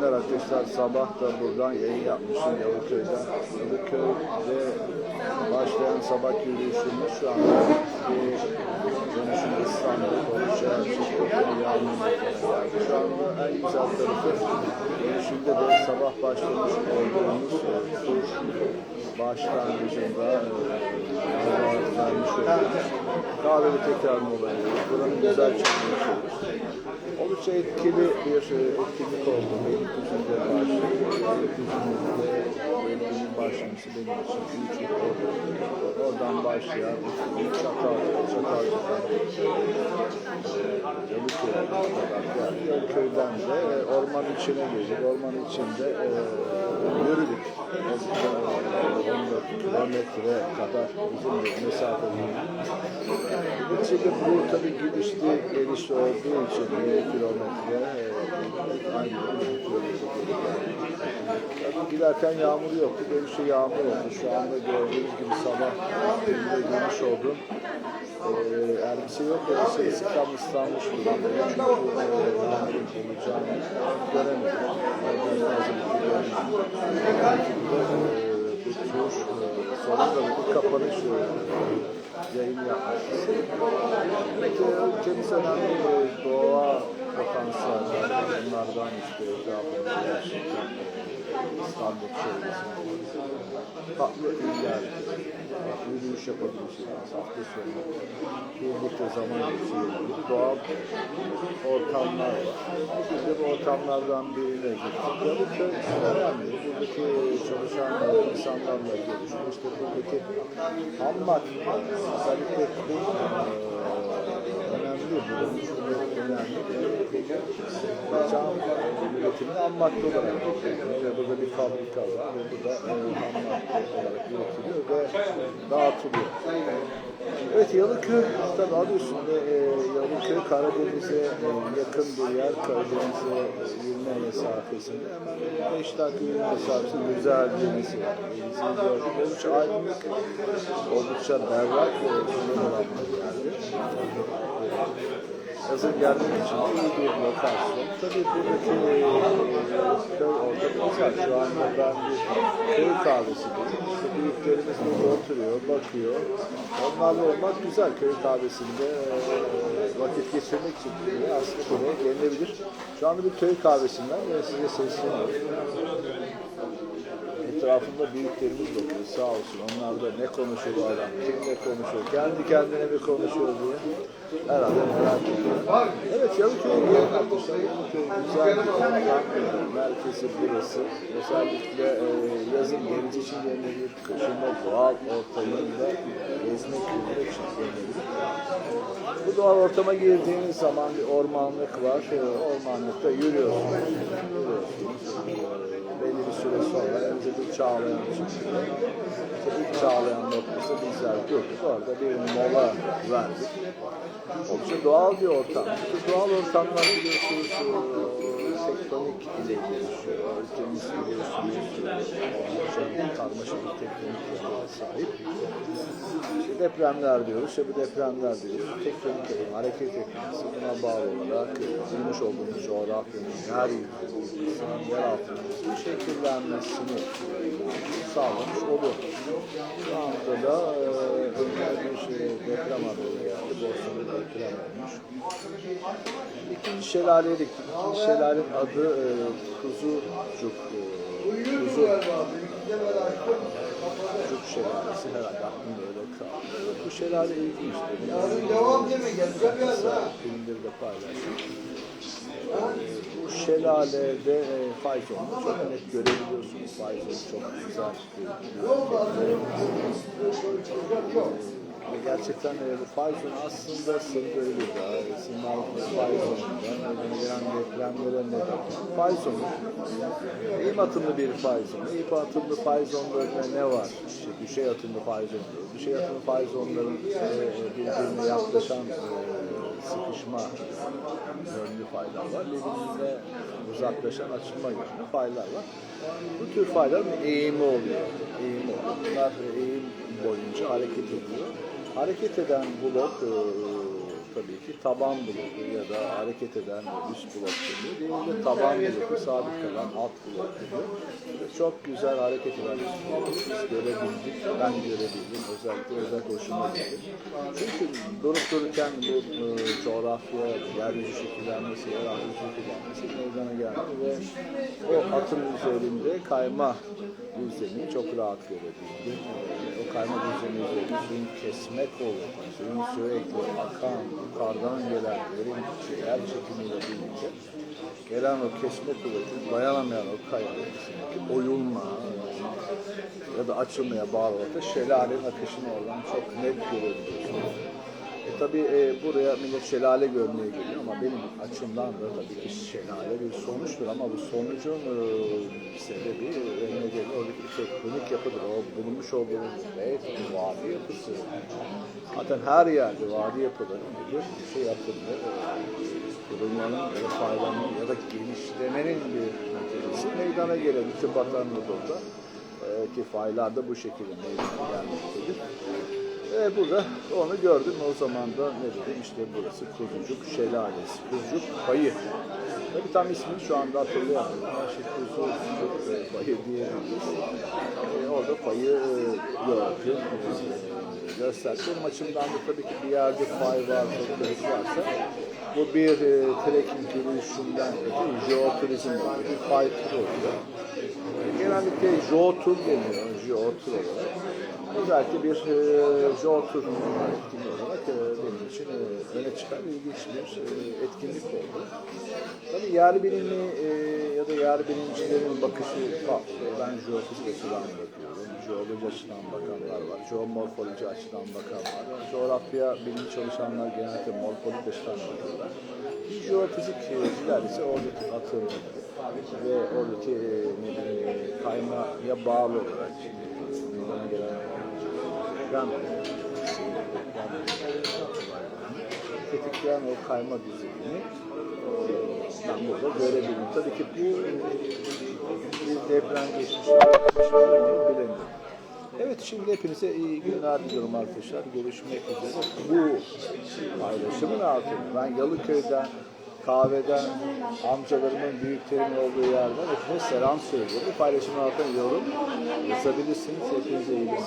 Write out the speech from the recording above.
Arkadaşlar sabah da buradan yayın yapmışım Yalıköy'den. Yalıköy'de başlayan sabah yürüyüşümüz şu anda bir dönüşüm İstanbul, Koçya, Çiftlikleri, Yağmur'da geldi. Şu anda en güzel tarafı dönüşümde de sabah başlamış olduğumuz e, tur başlangıcında e, vermiş olduğumuz kahveli tekrar mola veriyoruz. Buranın güzel çıkmış yaşıyoruz. Oldukça etkili bir e, etkinlik oldu. Beylikdüzü'nde başladı. Beylikdüzü'nde Beylikdüzü'nün başlaması benim için büyük bir oldu. Oradan başlayan çatal, çatal, çatal. Yalıköy'e kadar de orman içine girdik. Orman içinde e, yürüdük. Oldukça 14 kilometre kadar uzun bir mesafe yürüdük. Neticede bu tabii gidişli gelişli olduğu için 1 kilometre aynı Tabii giderken yağmur yoktu. Dönüşte yağmur oldu. Şu anda gördüğünüz gibi sabah görmüş oldum. Elbise yok. Elbise sıkam ıslanmış durumda. Çünkü e, yağmurun olacağını göremedim. E, tur e, sonunda da bir kapanış e, yayın yapmak istedim. Peki ülkemiz önemli bir doğa potansiyelleri. Bunlardan işte etrafında gerçekten İstanbul çevresinde farklı iller, yürüyüş yapabileceğimiz hafta sonu birlikte zaman geçirebiliriz. Doğal ortamlar var. Biz de bu ortamlardan birine gittik. Yalıköy önemli. Buradaki çalışan insanlarla görüştük. İşte buradaki ham madde, özellikle kum eee, önemli. Buranın çok önemli. Cam üretimini ham madde olarak burada bir fabrika var ve bu da eee, ham madde olarak üretiliyor ve dağıtılıyor. Evet Yalıköy tabi adı üstünde e, Yalıköy Karadeniz'e e, yakın bir yer. Karadeniz'e yürüme mesafesinde hemen 5 dakika yürüme mesafesinde güzel bir denizi var. Denizini gördük. Oldukça aydınlık, oldukça berrak ve güzel olan bir yerdi. Yazın gelmek için iyi bir lokasyon. Tabii buradaki köy ortamı güzel. Şu anda ben bir köy kahvesideyim. İşte büyüklerimiz burada oturuyor, bakıyor. Onlarla olmak güzel. Köy kahvesinde e, vakit geçirmek için aslında buraya gelinebilir. Şu anda bir köy kahvesinden ve size sesleniyorum. Etrafında büyüklerimiz bakıyor sağ olsun. Onlar da ne konuşuyor bu adam, kim ne konuşuyor, kendi kendine mi konuşuyor diye. Herhalde merak ediyor. Evet Yalıköy'e gelin arkadaşlar. Yalıköy güzel bir. Merkezi burası. Özellikle e, yazın geniş için gelinebilir. Kışında doğal ortamında gezmek, yürümek için gelinebilir. Bu doğal ortama girdiğiniz zaman bir ormanlık var. Ormanlıkta yürüyorsunuz. Yürüyorsunuz. E, belli bir süre sonra önce bir çağlayan çıkıyor. İşte ilk çağlayan noktası bizler durduk. Orada bir mola verdik. Oldukça doğal bir ortam. Bu doğal ortamlar biliyorsunuz e, tektonik ile gelişiyor. Ülkemiz biliyorsunuz oldukça karmaşık bir tektonik yapıya sahip. İşte depremler diyoruz. İşte bu depremler diyoruz. Tektonik yapı, hareket etmesi buna bağlı olarak bulmuş olduğumuz coğrafyanın yeryüzü, yer altının şekillenmesini sağlamış oluyor. Şu anda da e, bir şey, deprem haberi geldi. Bosna'da deprem olmuş. İkinci şelaleye gittik. İkinci şelalenin adı e, Kuzucuk. E, Kuzu. Kuzucuk şelalesi herhalde aklımda öyle kaldı. Evet, bu şelale ilginçti. Yarın devam deme geleceğim ya da. Filmleri de paylaştım. Bu şelalede e, faytonu çok net görebiliyorsunuz. Fayton çok güzel bir ve gerçekten e, bu fayton aslında Sırgırı'da, Sınavlı faytonunda meydana gelen depremlere neden. Faytonun eğim atımlı bir fayton. Eğim atımlı faytonlarında ne var? İşte düşey atımlı fayton. Düşey atımlı faytonların e, birbirine yaklaşan e, sıkışma yönlü faylar var. Birbirine uzaklaşan açılma yönlü faylar var. Bu tür fayların eğimi oluyor. Eğimi oluyor. Bunlar eğim boyunca hareket ediyor. Hareket eden blok e, tabii ki taban bloku ya da hareket eden üst blok deniyor. Diğeri de taban bloku, sabit kalan alt blok deniyor. Çok güzel hareket eden üst bloku biz görebildik. Ben görebildim. Özellikle özel hoşuma gitti. Çünkü durup dururken bu e, coğrafya, yeryüzü şekillenmesi, arazi şekillenmesi meydana geldi ve o atın üzerinde kayma düzeni çok rahat görebildim. O kayma düzeni üzerinde kesme kolu, suyun sürekli akan, yukarıdan gelen derin yer çekimiyle birlikte gelen o kesme kuvveti, dayanamayan o kaya arasındaki oyulma ya da açılmaya bağlı olarak şelalenin akışını oradan çok net görebiliyorsunuz. E tabi buraya millet şelale görmeye geliyor ama benim açımdan da tabii ki şelale bir sonuçtur ama bu sonucun e, sebebi ve nedeni oradaki tektonik yapıdır. O bulunmuş olduğumuz evet, vadi yapısı. Zaten her yerde vadi yapıları? Bir şey yapılır. Kırılmanın ya da faylanmanın ya da genişlemenin bir neticesi meydana gelir. Bütün Batı Anadolu'da e, ki faylar da bu şekilde meydana gelmektedir. E, burada onu gördüm. O zaman da ne dedim? İşte burası Kuzucuk Şelalesi. Kuzucuk Payı. Tabii tam ismini şu anda hatırlayamıyorum. Ama şey Kuzucuk e, Payı diyebiliriz. E, orada payı e, gördüm. E, gösterdi. Benim açımdan da tabii ki bir yerde pay varsa, kırık varsa bu bir e, trekking yürüyüşünden öte jeoturizm oluyor. Bir pay turu oluyor. Genellikle Jotur deniyor, Jotur olarak. Özellikle bir e, Jotur etkinliği olarak e, benim için e, öne çıkan ilginç bir e, etkinlik oldu. Tabii yer bilimi e, ya da yer bilimcilerin bakışı farklı. Ben jeofizik açıdan bakıyorum, jeoloji açıdan bakanlar var, jeomorfoloji açıdan bakanlar var, coğrafya bilim çalışanlar genellikle morfolojik açıdan bakıyorlar. Jeofizikçiler ise oradaki atım ve oradaki e, e, kaymaya bağlı olarak gelen deprem tetikleyen o kayma düzeyini e, ben burada görebilirim. Tabii ki bu bir deprem geçmiş bilemiyorum. Evet şimdi hepinize iyi günler diliyorum arkadaşlar. Görüşmek üzere. Bu paylaşımın altında ben Yalıköy'den kahveden amcalarımın büyüklerimin olduğu yerden hepinize selam söylüyorum. Bu paylaşımın altına yorum yazabilirsiniz. Hepinize iyi günler.